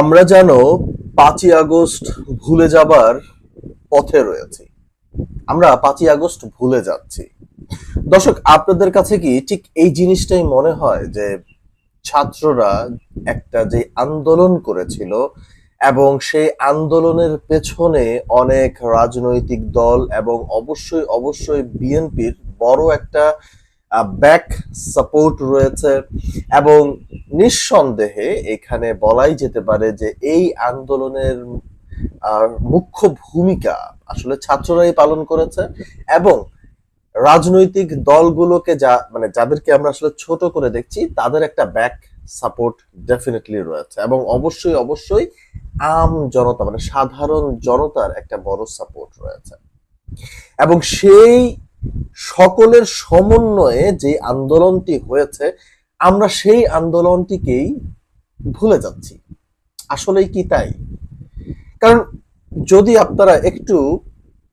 আমরা যেন পাঁচই আগস্ট ভুলে যাবার পথে রয়েছি। আমরা পাঁচই আগস্ট ভুলে যাচ্ছি। দর্শক, আপনাদের কাছে কি ঠিক এই জিনিসটাই মনে হয় যে ছাত্ররা একটা যে আন্দোলন করেছিল এবং সেই আন্দোলনের পেছনে অনেক রাজনৈতিক দল এবং অবশ্যই অবশ্যই বিএনপির বড় একটা ব্যাক সাপোর্ট রয়েছে এবং নিঃসন্দেহে এখানে বলাই যেতে পারে যে এই আন্দোলনের মুখ্য ভূমিকা আসলে ছাত্ররাই পালন করেছে এবং রাজনৈতিক দলগুলোকে যা মানে যাদেরকে আমরা আসলে ছোট করে দেখছি, তাদের একটা ব্যাক সাপোর্ট ডেফিনেটলি রয়েছে এবং অবশ্যই অবশ্যই আম জনতা মানে সাধারণ জনতার একটা বড় সাপোর্ট রয়েছে। এবং সেই সকলের সমন্বয়ে যে আন্দোলনটি হয়েছে, আমরা সেই আন্দোলনটিকেই ভুলে যাচ্ছি। আসলেই কি তাই? কারণ যদি আপনারা একটু,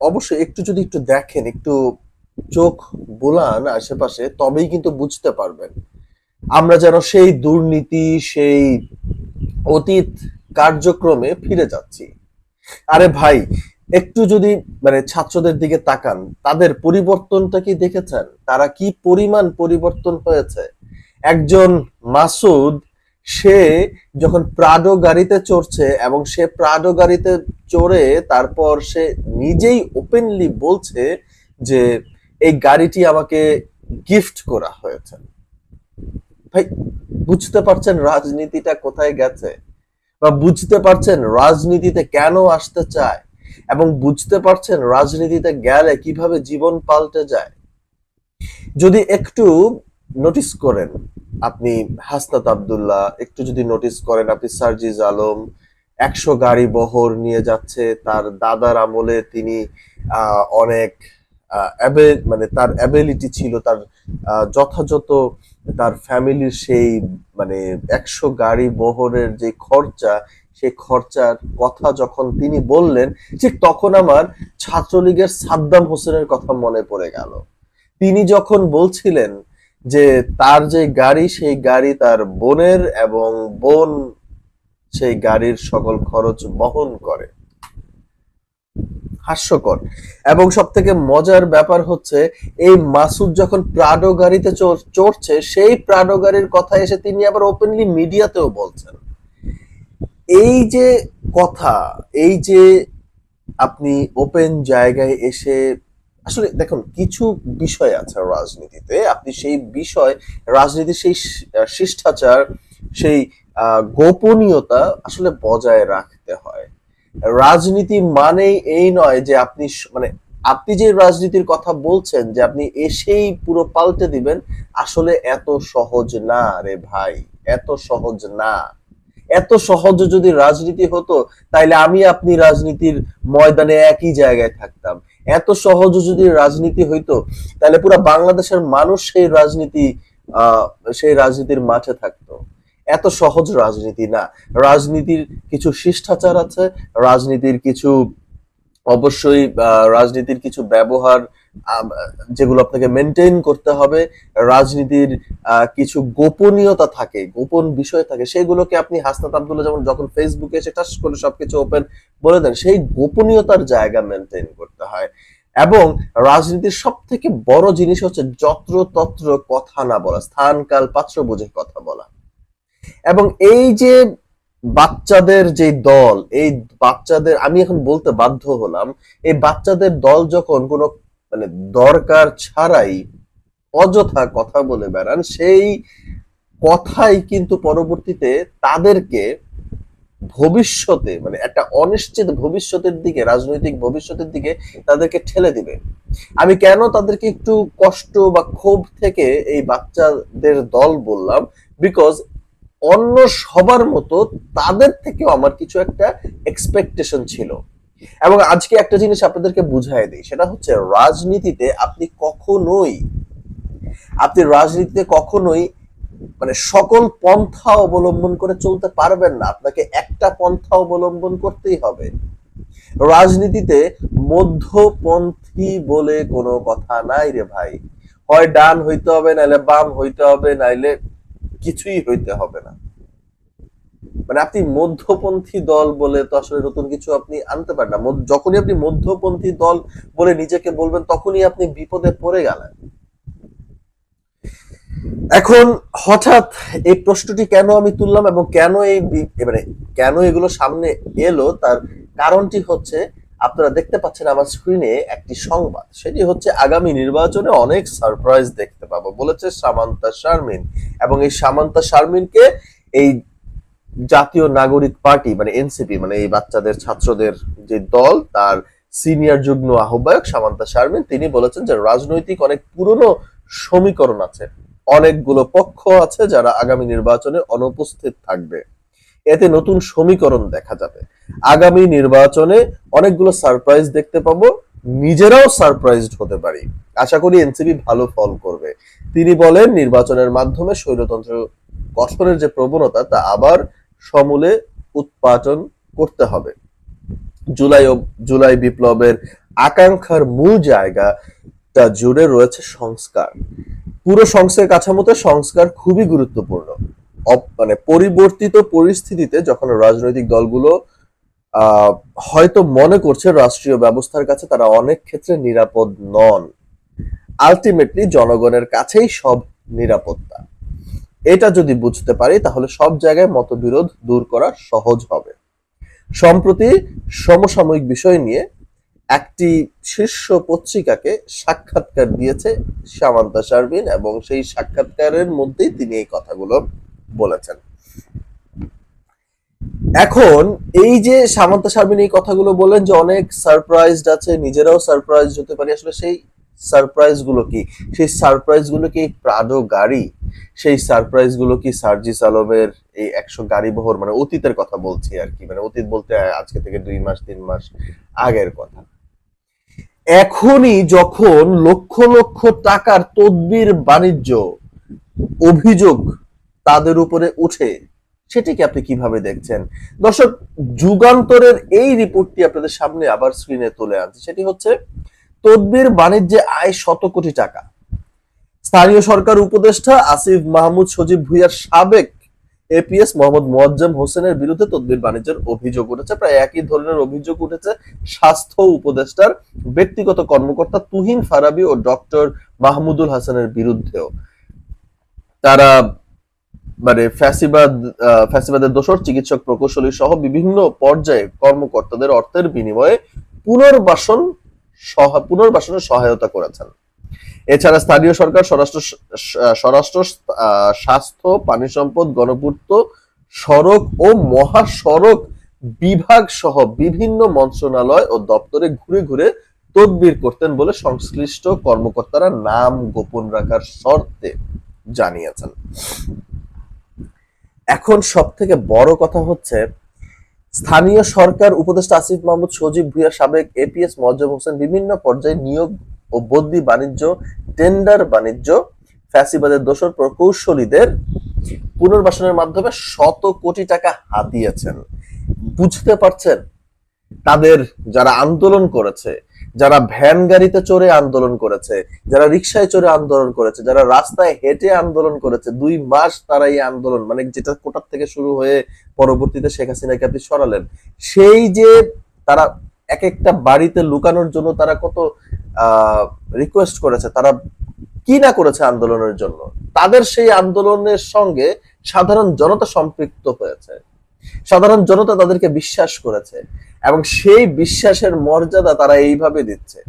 অবশ্যই একটু যদি একটু দেখেন, একটু চোখ বোলান আশেপাশে, তবেই কিন্তু বুঝতে পারবেন। আমরা যেন সেই দুর্নীতি, সেই অতীত কার্যক্রমে ফিরে যাচ্ছি। আরে ভাই একটু যদি মানে ছাত্রদের দিকে তাকান, তাদের পরিবর্তনটা কি দেখেছেন? তারা কি পরিমাণ পরিবর্তন হয়েছে? একজন মাসুদ, সে যখন প্রাডো গাড়িতে চড়ছে এবং সে প্রাডো গাড়িতে চড়ে, তারপর সে নিজেই ওপেনলি বলছে যে, এই গাড়িটি আমাকে গিফট করা হয়েছে। ভাই, বুঝতে পারছেন রাজনীতিটা কোথায় গেছে? বা বুঝতে পারছেন রাজনীতিতে কেন আসতে চায়? এবং বুঝতে পারছেন রাজনীতিতে গেলে কীভাবে জীবন পাল্টে যায়। যদি একটু নোটিস করেন আপনি হাসনাত আবদুল্লাহ, একটু যদি নোটিস করেন আপনি সার্জিজ আলম, একশো গাড়ি বহর নিয়ে যাচ্ছে, তার দাদার আমলে তিনি অনেক মানে তার অ্যাবিলিটি ছিল, তার যথাযথ তার ফ্যামিলির সেই মানে একশো গাড়ি বহরের যে খরচা সেই খরচার কথা যখন তিনি বললেন, ঠিক তখন আমার ছাত্রলীগের সাদ্দাম হোসেনের কথা মনে পড়ে গেল। তিনি যখন বলছিলেন যে তার যে গাড়ি, সেই গাড়ি তার বোনের এবং বোন সেই গাড়ির সকল খরচ বহন করে। হাস্যকর। এবং সব থেকে মজার ব্যাপার হচ্ছে, এই মাসুদ যখন প্রাডো গাড়িতে চড়- চড়ছে, সেই প্রাডো গাড়ির কথা এসে তিনি আবার ওপেনলি মিডিয়াতেও বলছেন। এই যে কথা, এই যে আপনি ওপেন জায়গায় এসে, আসলে দেখুন, কিছু বিষয় আছে রাজনীতিতে। আপনি সেই বিষয়, রাজনীতির সেই শিষ্টাচার, সেই গোপনীয়তা আসলে বজায় রাখতে হয়। রাজনীতি মানেই এই নয় যে আপনি মানে আপনি যে রাজনীতির কথা বলছেন, যে আপনি এসেই পুরো পাল্টে দিবেন, আসলে এত সহজ না রে ভাই, এত সহজ না। এত সহজ যদি রাজনীতি হতো, তাইলে আমি আপনি রাজনীতির ময়দানে একই জায়গায় থাকতাম। এত সহজ যদি রাজনীতি হইতো তাহলে পুরো বাংলাদেশের মানুষ সেই রাজনীতি সেই রাজনীতির মাঠে থাকতো। এত সহজ রাজনীতি না। রাজনীতির কিছু শিষ্টাচার আছে, রাজনীতির কিছু, অবশ্যই রাজনীতির কিছু ব্যবহার যেগুলো আপনাকে মেনটেন করতে হবে, রাজনীতির কিছু গোপনীয়তা থাকে, গোপন বিষয় থাকে, সেগুলোকে আপনি হাসনাত আব্দুল্লাহ যেমন যখন ফেসবুকে এসে টাস করে সবকিছু ওপেন বলে দেন, সেই গোপনীয়তার জায়গা মেনটেন করতে হয়। এবং রাজনীতির সব থেকে বড় জিনিস হচ্ছে যত্র তত্র কথা না বলা, স্থান, কাল, পাত্র বুঝে কথা বলা। এবং এই যে বাচ্চাদের যে দল, এই বাচ্চাদের, আমি এখন বলতে বাধ্য হলাম, এই বাচ্চাদের দল যখন কোনো মানে দরকার ছাড়াই অযথা কথা বলে বেড়ান। সেই কথাই কিন্তু পরবর্তীতে তাদেরকে ভবিষ্যতে মানে একটা অনিশ্চিত ভবিষ্যতের দিকে, রাজনৈতিক ভবিষ্যতের দিকে তাদেরকে ঠেলে দিবে। আমি কেন তাদেরকে একটু কষ্ট বা ক্ষোভ থেকে এই বাচ্চাদের দল বললাম? বিকজ অন্য সবার মতো তাদের থেকেও আমার কিছু একটা এক্সপেকটেশন ছিল। এবং আজকে একটা জিনিস আপনাদেরকে বুঝাই দিই, সেটা হচ্ছে রাজনীতিতে আপনি কখনোই, আপনি রাজনীতিতে কখনোই মানে সকল পন্থা অবলম্বন করে চলতে পারবেন না। আপনাকে একটা পন্থা অবলম্বন করতেই হবে। রাজনীতিতে মধ্যপন্থী বলে কোনো কথা নাই রে ভাই। হয় ডান হইতে হবে, নাইলে বাম হইতে হবে, নাইলে কিছুই হইতে হবে না। মানে আপনি মধ্যপন্থী দল বলে তো আসলে নতুন কিছু আপনি আনতে পারেন না। যখনই আপনি মধ্যপন্থী দল বলে নিজেকে বলবেন, তখনই আপনি বিপদে পড়ে গেলেন। এখন হঠাৎ এই প্রশ্নটি কেন আমি তুললাম এবং কেন এই মানে কেন এগুলো সামনে এলো, তার কারণটি হচ্ছে আপনারা দেখতে পাচ্ছেন আমার স্ক্রিনে একটি সংবাদ। সেটি হচ্ছে আগামী নির্বাচনে অনেক সারপ্রাইজ দেখতে পাবো, বলেছে সামান্তা শারমিন। এবং এই সামান্তা শারমিনকে এই জাতীয় নাগরিক পার্টি মানে এনসিপি মানে এই বাচ্চাদের, ছাত্রদের যে দল, তার সিনিয়র যুগ্ম আহ্বায়ক সামান্তা শারমিন, তিনি বলেছেন যে রাজনৈতিক অনেক পুরনো সমীকরণ আছে। অনেকগুলো পক্ষ আছে যারা আগামী নির্বাচনে অনুপস্থিত থাকবে। এতে নতুন সমীকরণ দেখা যাবে। আগামী নির্বাচনে অনেকগুলো সারপ্রাইজ দেখতে পাবো। নিজেরাও সারপ্রাইজড হতে পারি। আশা করি এনসিপি ভালো ফল করবে। তিনি বলেন, নির্বাচনের মাধ্যমে স্বৈরতন্ত্র গঠনের যে প্রবণতা, তা আবার সমূলে উৎপাদন করতে হবে। জুলাই ও- জুলাই বিপ্লবের আকাঙ্ক্ষার মূল জায়গাটা জুড়ে রয়েছে সংস্কার। পুরো সংস্কার কাঠামোতে সংস্কার খুবই গুরুত্বপূর্ণ। মানে পরিবর্তিত পরিস্থিতিতে যখন রাজনৈতিক দলগুলো হয়তো মনে করছে রাষ্ট্রীয় ব্যবস্থার কাছে তারা অনেক ক্ষেত্রে নিরাপদ নন। আলটিমেটলি জনগণের কাছেই সব নিরাপত্তা। এটা যদি বুঝতে পারি, তাহলে সব জায়গায় মতবিরোধ দূর করা সহজ হবে। সম্প্রতি সমসাময়িক বিষয় নিয়ে একটি শীর্ষ পত্রিকাকে সাক্ষাৎকার দিয়েছে সামান্তা শারমিন এবং সেই সাক্ষাৎকারের মধ্যেই তিনি এই কথাগুলো বলেছেন। এখন এই যে সামান্তা শারমিন এই কথাগুলো বলেন যে অনেক সারপ্রাইজড আছে, নিজেরাও সারপ্রাইজ হতে পারি, আসলে সেই সারপ্রাইজগুলো কি? সেই সারপ্রাইজগুলো কি প্রাডো গাড়ি? সেই সারপ্রাইজগুলো কি সার্জিস আলমের এই একশো গাড়ি বহর? মানে অতীতের কথা বলছি আর কি। মানে অতীত বলতে আজকে থেকে দুই মাস, তিন মাস আগের কথা। এখনই যখন লক্ষ লক্ষ টাকার তদবির বাণিজ্য অভিযোগ তাদের উপরে উঠে, সেটিকে আপনি কীভাবে দেখছেন? দর্শক, যুগান্তরের এই রিপোর্টটি আপনাদের সামনে আবার স্ক্রিনে তুলে আনছে। সেটি হচ্ছে তদবির বাণিজ্যে আয় শত কোটি টাকা। স্থানীয় সরকার উপদেষ্টা আসিফ মাহমুদ সজীব ভুইয়ার সাবেক এপিএস মোহাম্মদ মোয়াজ্জেম হোসেনের বিরুদ্ধে তদবির বাণিজ্যের অভিযোগ উঠেছে। প্রায় একই ধরনের অভিযোগ উঠেছে স্বাস্থ্য উপদেষ্টার ব্যক্তিগত কর্মকর্তা তুহিন ফারাবি ও ডক্টর মাহমুদুল হাসানের বিরুদ্ধেও। তারা মানে ফ্যাসিবাদ ফ্যাসিবাদের দোষর, চিকিৎসক প্রকৌশলী সহ বিভিন্ন পর্যায়ে কর্মকর্তাদের অর্থের বিনিময়ে পুনর্বাসন পুনর্বাসনে সহায়তা করেছেন। এছাড়া স্থানীয় সরকার স্বরাষ্ট্র স্বরাষ্ট্র স্বাস্থ্য, পানি সম্পদ, গণপূর্ত, সড়ক ও মহাসড়ক বিভাগ সহ বিভিন্ন মন্ত্রণালয় ও দপ্তরে ঘুরে ঘুরে তদবির করতেন বলে সংশ্লিষ্ট কর্মকর্তারা নাম গোপন রাখার শর্তে জানিয়েছেন। এখন সব থেকে বড় কথা হচ্ছে স্থানীয় সরকার উপদেষ্টা আসিফ মাহমুদ, সজীব ভুইয়া, সাবেক এপিএস মজ্জম হোসেন বিভিন্ন পর্যায়ে নিয়োগ ও বদলি বাণিজ্য, টেন্ডার বাণিজ্য, ফ্যাসিবাদের দোষর প্রকৌশলীদের পুনর্বাসনের মাধ্যমে শত কোটি টাকা হাতিয়েছেন। বুঝতে পারছেন? তাদের যারা আন্দোলন করেছে যারা ভ্যান গাড়িতে চড়ে আন্দোলন করেছে, যারা রিক্সায় চড়ে আন্দোলন করেছে, যারা রাস্তায় হেঁটে আন্দোলন করেছে, দুই মাস তারা এই আন্দোলন মানে যেটা কোটার থেকে শুরু হয়ে পরবর্তীতে শেখ হাসিনাকে আপনি সরালেন, সেই যে তারা এক একটা বাড়িতে লুকানোর জন্য তারা কত রিকোয়েস্ট করেছে, তারা কি না করেছে আন্দোলনের জন্য, তাদের সেই আন্দোলনের সঙ্গে সাধারণ জনতা সম্পৃক্ত হয়েছে। সাধারণ জনতা তাদেরকে বিশ্বাস করেছে এবং সেই বিশ্বাসের মর্যাদা তারা এইভাবে দিচ্ছে।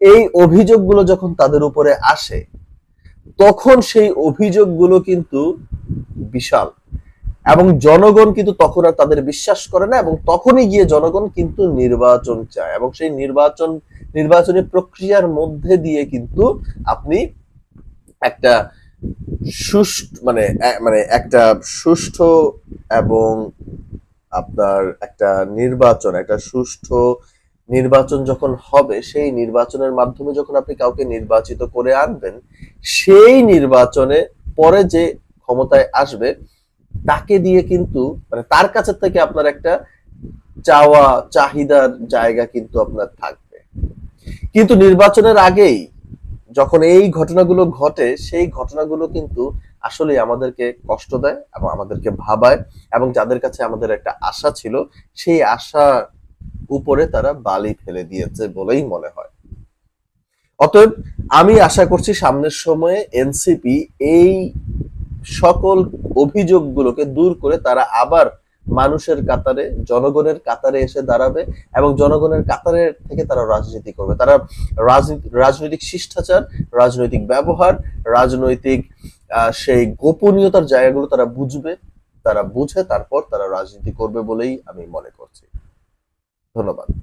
এই অভিযোগগুলো যখন তাদের উপরে আসে, তখন সেই অভিযোগগুলো কিন্তু বিশাল এবং জনগণ কিন্তু তখন আর তাদের বিশ্বাস করে না এবং তখনই গিয়ে জনগণ কিন্তু নির্বাচন চায় এবং সেই নির্বাচন, নির্বাচনী প্রক্রিয়ার মধ্যে দিয়ে কিন্তু আপনি একটা সুষ্ঠ মানে মানে একটা সুষ্ঠু এবং আপনার একটা নির্বাচন, একটা সুষ্ঠু নির্বাচন যখন হবে, সেই নির্বাচনের মাধ্যমে যখন আপনি কাউকে নির্বাচিত করে আনবেন, সেই নির্বাচনে পরে যে ক্ষমতায় আসবে, তাকে দিয়ে কিন্তু মানে তার কাছে থেকে আপনার একটা চাওয়া, চাহিদার জায়গা কিন্তু আপনার থাকবে। কিন্তু নির্বাচনের আগেই যখন এই ঘটনাগুলো ঘটে, সেই ঘটনাগুলো কিন্তু আসলে আমাদেরকে কষ্ট দেয় এবং আমাদেরকে ভাবায় এবং যাদের কাছে আমাদের একটা আশা ছিল, সেই আশা উপরে তারা বালি ফেলে দিয়েছে বলেই মনে হয়। অতএব আমি আশা করছি সামনের সময়ে এনসিপি এই সকল অভিযোগগুলোকে দূর করে তারা আবার মানুষের কাতারে, জনগণের কাতারে এসে দাঁড়াবে এবং জনগণের কাতারে থেকে তারা রাজনীতি করবে। তারা রাজনীতি- রাজনৈতিক শিষ্টাচার, রাজনৈতিক ব্যবহার, রাজনৈতিক সেই গোপনীয়তার জায়গাগুলো তারা বুঝবে, তারা বুঝে তারপর তারা রাজনীতি করবে বলেই আমি মনে করছি। ধন্যবাদ।